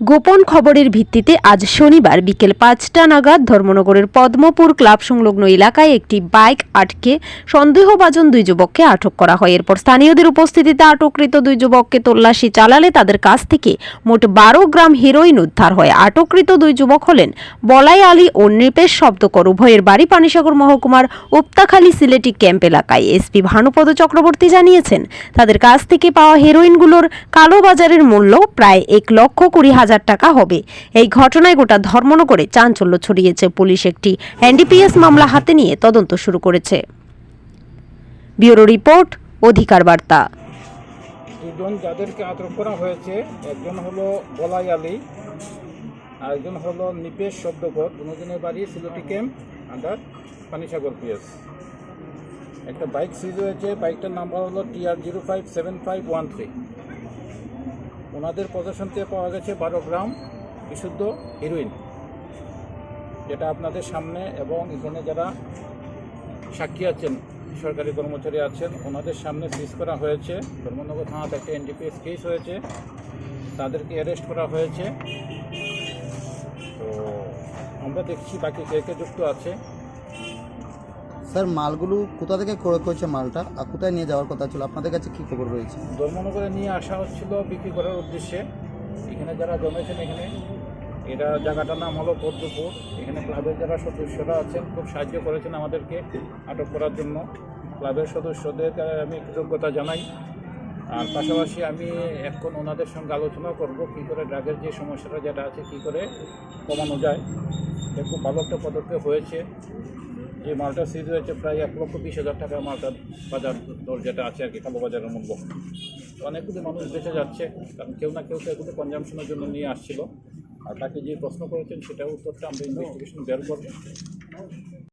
গোপন খবরের ভিত্তিতে আজ শনিবার বিকেল পাঁচটা নাগাদ ধর্মনগরের পদ্মপুর ক্লাব সংলগ্ন এলাকায় একটি বাইক আটকে সন্দেহভাজন দুই যুবককে আটক করা হয়। এরপর স্থানীয়দের উপস্থিতিতে আটককৃত দুই যুবককে তল্লাশি চালালে তাদের কাছ থেকে মোট বারো গ্রাম হেরোইন উদ্ধার হয়। আটককৃত দুই যুবক হলেন বলাই আলী ও নৃপেশ শব্দকর। উভয়ের বাড়ি পানিসাগর মহকুমার উপতাখালী সিলেটি ক্যাম্প এলাকায়। এসপি ভানুপদ চক্রবর্তী জানিয়েছেন, তাদের কাছ থেকে পাওয়া হেরোইনগুলোর কালোবাজারের মূল্য প্রায় এক লক্ষ কুড়ি হাজার টাকা হবে। এই ঘটনায় গোটা ধর্মনগরে চাঞ্চল্য ছড়িয়েছে পুলিশ একটি এনডিপিএস মামলা হাতে নিয়ে তদন্ত শুরু করেছে। ব্যুরো রিপোর্ট, অধিকার বার্তা। দুজন যাদেরকে আটক করা হয়েছে, একজন হলো বলাই আলী আর একজন হলো নিপেশ শব্দকর। দুজনের বাড়ি Sylheti camp, under Panisagar PS. একটা বাইক সিজ হয়েছে, বাইকটার নাম্বার হলো TR zero five seven five one three. ওনাদের পজিশন থেকে পাওয়া গেছে বারো গ্রাম বিশুদ্ধ হিরোইন যেটা আপনাদের সামনে এবং এখানে যারা সাক্ষী আছেন, সরকারি কর্মচারী আছেন, ওনাদের সামনে সিজ করা হয়েছে। ধর্মনগর থানাতে একটা এনডিপিএস কেস হয়েছে। তাদেরকে অ্যারেস্ট করা হয়েছে। তো আমরা দেখছি বাকি কে কে যুক্ত আছে। স্যার, মালগুলো কোথা থেকে ক্রয় করেছে মালটা আর কোথায় নিয়ে যাওয়ার কথা ছিল? আপনাদের কাছে কি খবর রয়েছে? ধর্মনগরে নিয়ে আসা হচ্ছিল বিক্রি করার উদ্দেশ্যে। এখানে যারা জমেছেন এখানে এটা জায়গাটার নাম হলো পদ্মপুর এখানে ক্লাবের যারা সদস্যরা আছেন, খুব সাহায্য করেছেন আমাদেরকে আটক করার জন্য। ক্লাবের সদস্যদের আমি কৃতজ্ঞতা জানাই। আর পাশাপাশি আমি এখন ওনাদের সঙ্গে আলোচনা করব, কী করে ড্রাগের যে সমস্যাটা যেটা আছে, কী করে কমানো যায়। খুব ভালো একটা পদক্ষেপ হয়েছে। যে মালটা সিজ হয়েছে প্রায় এক লক্ষ বিশ হাজার টাকা মালটার বাজার দর যেটা আছে আর কি কালো বাজারের মূল্য। অনেকগুলো মানুষ বেঁচে যাচ্ছে, কারণ কেউ না কেউ তো এগুলো কনজামশনের জন্য নিয়ে আসছিল। আর তাকে যে প্রশ্ন করেছেন সেটার উত্তরটা আমরা ইনভেস্টিগেশন বের করব।